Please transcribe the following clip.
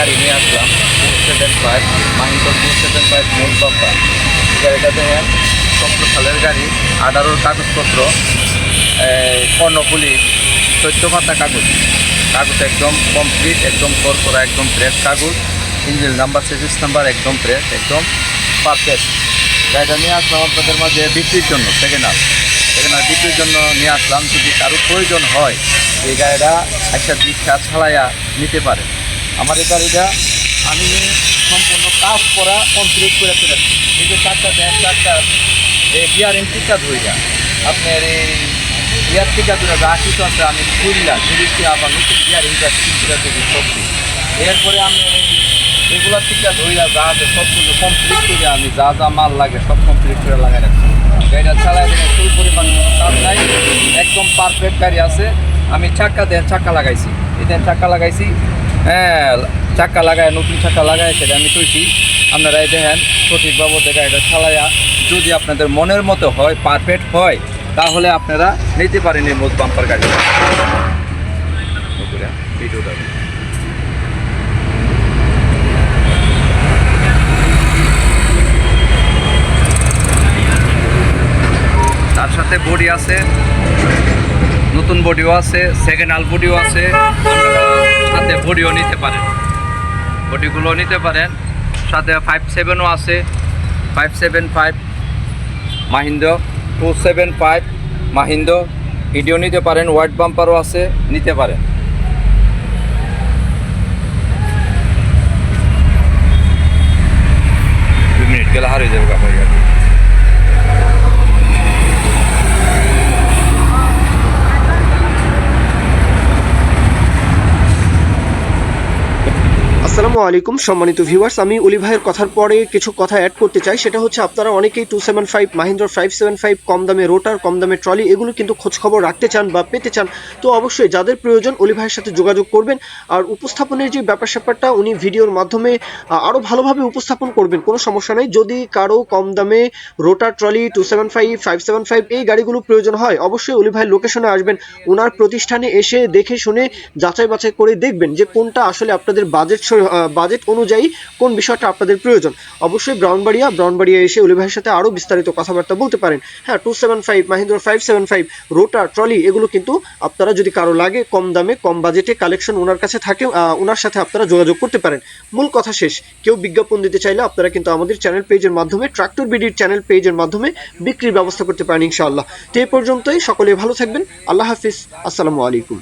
গাড়ি নিয়ে আসলাম two seven five Mahindra two seven five মূল বাম্পার গাড়িটা দেখেন সতেরো সালের গাড়ি আঠারোর কাগজপত্র এই, কর্ণফুলি চোদ্দ পাতা কাগজ। কাগজ একদম কমপ্লিট একদম করকরা একদম ফ্রেশ কাগজ। ইঞ্জিন নাম্বার সিরিজ নাম্বার একদম ফ্রেশ একদম পারফেক্ট গাড়িটা নিয়ে আসলাম আপনাদের মাঝে বিক্রির জন্য সেকেন্ড হাফ সেকেন্ড হাফ বিক্রির জন্য নিয়ে আসলাম যদি কারও প্রয়োজন হয় এই গাড়িটা একটা দীক্ষা ছাড়াইয়া নিতে পারে। আমার এই গাড়িটা আমি সম্পূর্ণ কাজ করা কমপ্লিট করে ফেলেছি এই যে চারটা দেন চারটা, এই বিয়ারিং টিকা ধুইয়া, আপনার এই বিয়ার টিকা ধরে কিছু আছে আমি খুললাম জিনিসটি আবার নতুন বিয়ারিংটা তিনটা থেকে সবজি। এরপরে আমি এগুলা টিকা ধুইয়া যা আছে সব কিছু কমপ্লিট করে আমি যা যা মাল লাগে সব কমপ্লিট করে লাগাই রাখছি। গাড়িটা চালাই দিলে ফুল পরিমাণ কাজ নাই, একদম পারফেক্ট গাড়ি আছে। আমি চাক্কা দেন চাক্কা লাগাইছি। এখানে চাক্কা লাগাইছি। হ্যাঁ চাক্কা লাগায়, নতুন চাক্কা লাগায় সেটা আমি কইছি আপনারা এই দেখেন সঠিক বাবদে গাড়িটা চালাইয়া যদি আপনাদের মনের মতো হয় পারফেক্ট হয়, তাহলে আপনারা নিতে পারেন এই মোট বাম্পার গাড়ি। তার সাথে বডি আছে, নতুন বডিও আছে সেকেন্ড আল বডিও আছে। বডিও নিতে পারেন। বডিগুলো নিতে পারেন। সাথে ফাইভ সেভেনও আছে। Five seven five Mahindra two seven five Mahindra. Video নিতে পারেন হোয়াইট বাম্পারও আছে, নিতে পারেন। মিনিট গেলে হারিয়ে যাবে কাপড় গাড়ি আসসালামু আলাইকুম, সম্মানিত ভিউয়ার্স আমি অলি ভাইয়ের কথার পরে কিছু কথা অ্যাড করতে চাই। সেটা হচ্ছে, আপনারা অনেকেই two seven five Mahindra five seven five কম দামে রোটার কম দামে ট্রলি এগুলো কিন্তু খোঁজখবর রাখতে চান বা পেতে চান, তো অবশ্যই যাদের প্রয়োজন অলি ভাইয়ের সাথে যোগাযোগ করবেন। আর উপস্থাপনের যে ব্যাপার স্যাপারটা উনি ভিডিওর মাধ্যমে আরও ভালোভাবে উপস্থাপন করবেন, কোনো সমস্যা নেই। যদি কারও কম দামে rotor trolley two seven five five seven five এই গাড়িগুলো প্রয়োজন হয়, অবশ্যই অলি ভাইয়ের লোকেশনে আসবেন। ওনার প্রতিষ্ঠানে এসে দেখে শুনে যাচাই বাছাই করে দেখবেন যে কোনটা আসলে আপনাদের বাজেট বাজেট অনুযায়ী কোন বিষয়টা আপনাদের প্রয়োজন? অবশ্যই ব্রাউনবাড়িয়া ব্রাউনবাড়িয়া এসে অলি ভাইয়ের সাথে আরও বিস্তারিত কথাবার্তা বলতে পারেন। হ্যাঁ two seven five Mahindra five seven five rotor trolley এগুলো কিন্তু আপনারা যদি কারও লাগে, কম দামে, কম বাজেটে কালেকশন ওনার কাছে থাকে ওনার সাথে আপনারা যোগাযোগ করতে পারেন। মূল কথা শেষ, কেউ বিজ্ঞাপন দিতে চাইলে আপনারা কিন্তু আমাদের চ্যানেল পেজের মাধ্যমে ট্রাক্টর বিডির চ্যানেল পেজের মাধ্যমে বিক্রির ব্যবস্থা করতে পারেন ইনশাআল্লাহ। তো এই পর্যন্তই, সকলে ভালো থাকবেন, আল্লাহ হাফিজ, আসসালামু আলাইকুম।